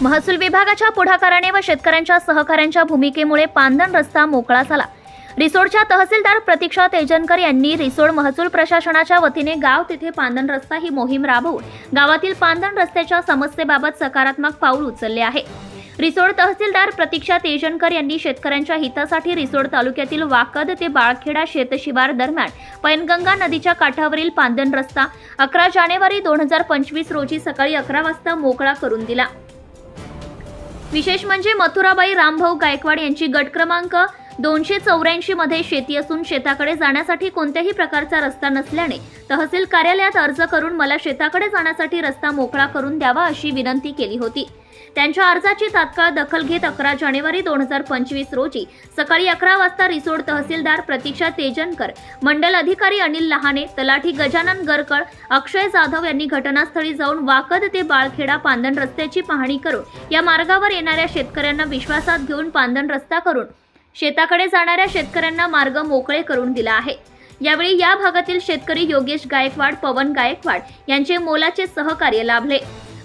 महसूल विभागाच्या पुढाकाराने व शेतकऱ्यांच्या सहकाऱ्यांच्या भूमिकेमुळे पांधन रस्ता मोकळा झाला. रिसोडच्या तहसीलदार प्रतीक्षा तेजनकर यांनी रिसोड महसूल प्रशासनाच्या वतीने गाव तिथे पांधन रस्ता ही मोहीम राबवून गावातील पांधन रस्त्याच्या समस्येबाबत सकारात्मक पाऊल उचलले आहे. रिसोड तहसीलदार प्रतीक्षा तेजनकर यांनी शेतकऱ्यांच्या हितासाठी रिसोड तालुक्यातील वाकद ते बाळखेडा शेतशिवार दरम्यान पैनगंगा नदीच्या काठावरील पांधन रस्ता अकरा जानेवारी दोन हजार पंचवीस रोजी सकाळी अकरा वाजता मोकळा करून दिला. विशेष म्हणजे मथुराबाई रामभाऊ गायकवाड यांची गट क्रमांक दोनशे चौऱ्याऐंशी मध्ये शेती असून शेताकडे जाण्यासाठी कोणत्याही प्रकारचा रस्ता नसल्याने तहसील कार्यालयात अर्ज करून मला शेताकडे जाण्यासाठी रस्ता मोकळा करून द्यावा अशी विनंती केली होती. त्यांच्या अर्जाची तात्काळ दखल घेत अकरा जानेवारी दोन हजार पंचवीस रोजी सकाळी अकरा वाजता रिसोड तहसीलदार प्रतीक्षा तेजनकर मंडल अधिकारी अनिल लहाने तलाठी गजानन गरकळ अक्षय जाधव यांनी घटनास्थळी जाऊन वाकद ते बाळखेडा पांदण रस्त्याची पाहणी करून या मार्गावर येणाऱ्या शेतकऱ्यांना विश्वासात घेऊन पांदण रस्ता करून शेताकडे जाणाऱ्या शेतकऱ्यांना मार्ग मोकळे करून दिला आहे. यावेळी या भागातील शेतकरी योगेश गायकवाड पवन गायकवाड यांचे मोलाचे सहकार्य लाभले.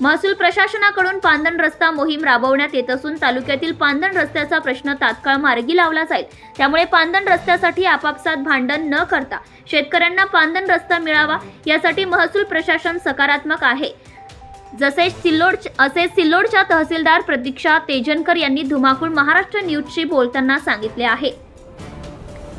महसूल प्रशासनाकडून पांदण रस्ता मोहीम राबवण्यात येत असून तालुक्यातील पांदण रस्त्याचा प्रश्न तात्काळ मार्गी लावला जाईल. त्यामुळे पांदण रस्त्यासाठी आपापसात भांडण न करता शेतकऱ्यांना पांदण रस्ता मिळावा यासाठी महसूल प्रशासन सकारात्मक आहे. जसे सिल्लोड असे सिल्लोडच्या तहसीलदार प्रतीक्षा तेजनकर यांनी धुमाकूळ महाराष्ट्र न्यूजशी बोलताना सांगितले आहे.